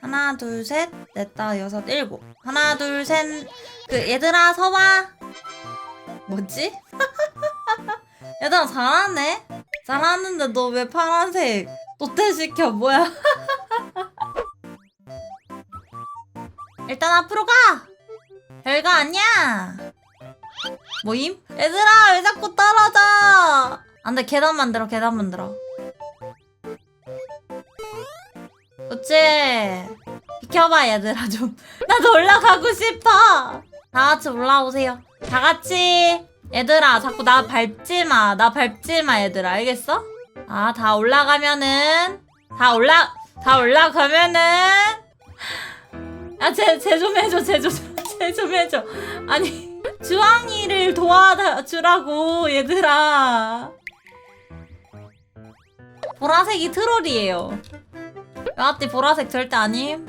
하나 둘셋 넷 다섯 여섯 일곱. 하나 둘 셋. 그 얘들아 서봐. 뭐지? 얘들아 잘하네. 잘하는데 너 왜 파란색 도태시켜? 뭐야? 일단 앞으로 가. 별거 아니야. 뭐임? 얘들아 왜 자꾸 떨어져? 안돼 계단 만들어 계단 만들어 그치 비켜봐 얘들아 좀. 나도 올라가고 싶어. 다 같이 올라오세요. 다 같이. 얘들아 자꾸 나 밟지 마. 나 밟지 마 얘들아. 알겠어? 아 다 올라가면은 다 올라 다 올라가면은. 야쟤쟤 좀 해줘 쟤좀 쟤좀 해줘. 아니 주황이를 도와주라고 얘들아. 보라색이 트롤이에요 여하튼 보라색 절대 아님?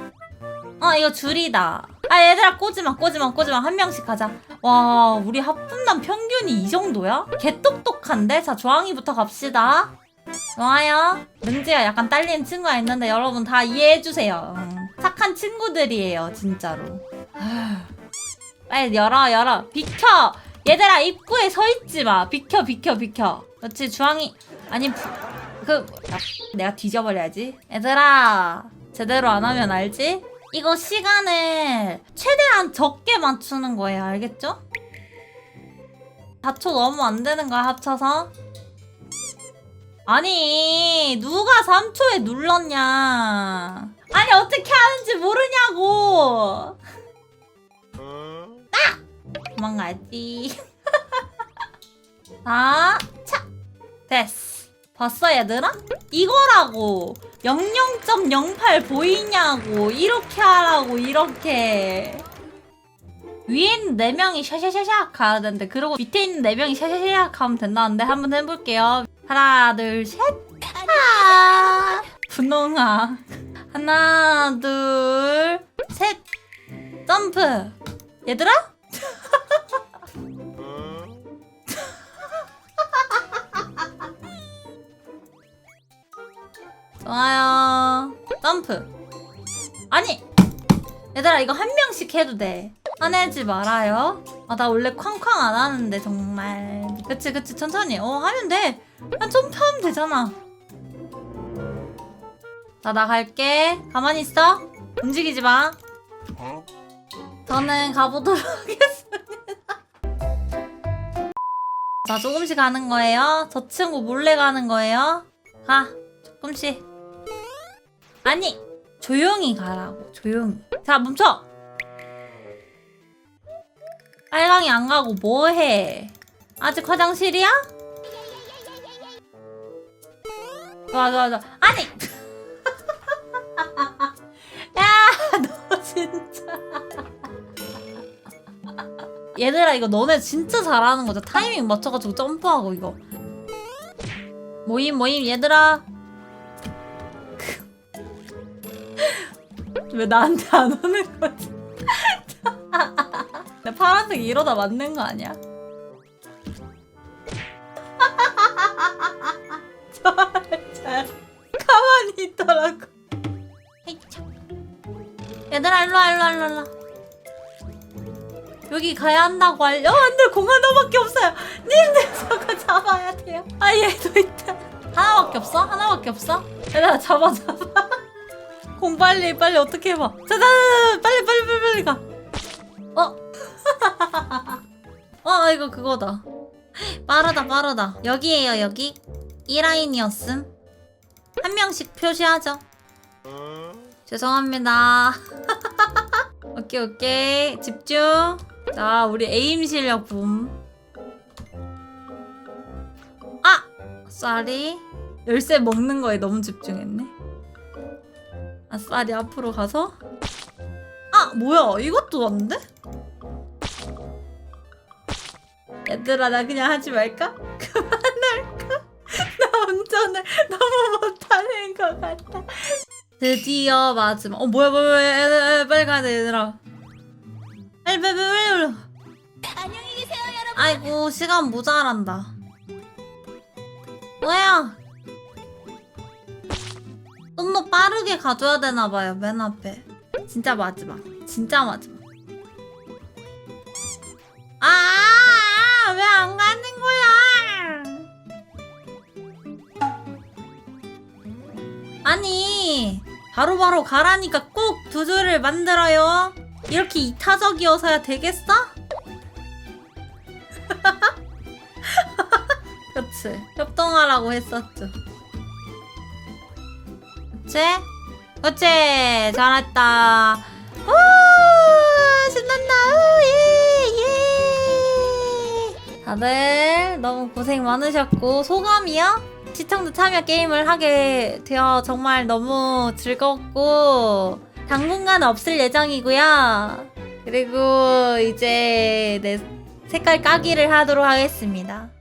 어 이거 줄이다. 아 얘들아 꼬지마 꼬지마 꼬지마. 한 명씩 가자. 와 우리 합분단 평균이 이 정도야? 개 똑똑한데? 자 주황이부터 갑시다. 좋아요. 능지가 약간 딸리는 친구가 있는데 여러분 다 이해해주세요. 음, 착한 친구들이에요 진짜로. 빨리 열어 열어. 비켜! 얘들아 입구에 서 있지 마. 비켜 비켜 비켜. 그렇지 주황이. 아니 부, 그 야, 내가 뒤져버려야지 얘들아 제대로 안 하면 알지? 이거 시간을 최대한 적게 맞추는 거예요 알겠죠? 4초 너무 안 되는 거야 합쳐서 아니 누가 3초에 눌렀냐 아니 어떻게 하는지 모르냐고 도망가야지 아, 차! 됐어. 봤어, 얘들아? 이거라고. 00.08 보이냐고. 이렇게 하라고, 이렇게. 위에 있는 4명이 샤샤샤샥 가야 되는데, 그리고 밑에 있는 4명이 샤샤샤샥 하면 된다는데, 한번 해볼게요. 하나, 둘, 셋. 아! 분홍아. 하나, 둘, 셋. 점프. 얘들아? 좋아요. 점프. 아니! 얘들아, 이거 한 명씩 해도 돼. 화내지 말아요. 아, 나 원래 쾅쾅 안 하는데, 정말. 그치, 그치, 천천히. 어, 하면 돼. 그냥 점프하면 되잖아. 자, 나 갈게. 가만히 있어. 움직이지 마. 저는 가보도록 하겠습니다. 자, 조금씩 가는 거예요. 저 친구 몰래 가는 거예요. 가. 조금씩. 아니 조용히 가라고 조용히. 자 멈춰! 빨강이 안 가고 뭐해? 아직 화장실이야? 좋아 좋아 좋아. 아니! 야너 진짜. 얘들아 이거 너네 진짜 잘하는 거죠? 타이밍 맞춰가지고 점프하고 이거. 모임 모임 얘들아 왜 나한테 안 오는 거지? 나 파란색 이러다 맞는 거 아니야? 잘 가만히 있더라고. 얘들아 일로 와 일로 와 일로 와 일로 와. 여기 가야 한다고 알려. 어, 안돼 공 하나밖에 없어요. 님들 저거 잡아야 돼요. 아 얘도 있다. 하나밖에 없어? 하나밖에 없어? 얘들아 잡아 잡아. 공 빨리 빨리 어떻게 해봐. 자자 빨리 빨리 빨리 빨리 가. 어? 어 이거 그거다. 빠르다 빠르다. 여기에요 여기. 이 라인이었음. 한 명씩 표시하죠. 죄송합니다. 오케이 오케이. 집중. 자 우리 에임 실력 붐. 아! 쌀이 열쇠 먹는 거에 너무 집중했네 아싸리 앞으로 가서 아 뭐야 이것도 왔는데? 얘들아 나 그냥 하지 말까? 그만할까? 나 운전을 너무 못하는 것 같아 드디어 마지막 어 뭐야 뭐야 뭐야 얘들아, 빨리 가야 돼 얘들아 빨리 빨리 빨리 빨리 안녕히 계세요, 여러분. 아이고 시간 모자란다 뭐야 빠르게 가줘야 되나 봐요. 맨 앞에. 진짜 마지막. 진짜 마지막. 아, 왜 안 가는 거야? 아니, 바로 바로 가라니까 꼭 두 줄을 만들어요. 이렇게 이타적이어서야 되겠어? 그치. 협동하라고 했었죠. 그치? 그치. 잘했다. 우 신난다. 우, 예, 예. 다들 너무 고생 많으셨고, 소감이요? 시청자 참여 게임을 하게 되어 정말 너무 즐겁고, 당분간 없을 예정이고요. 그리고 이제 내 색깔 까기를 하도록 하겠습니다.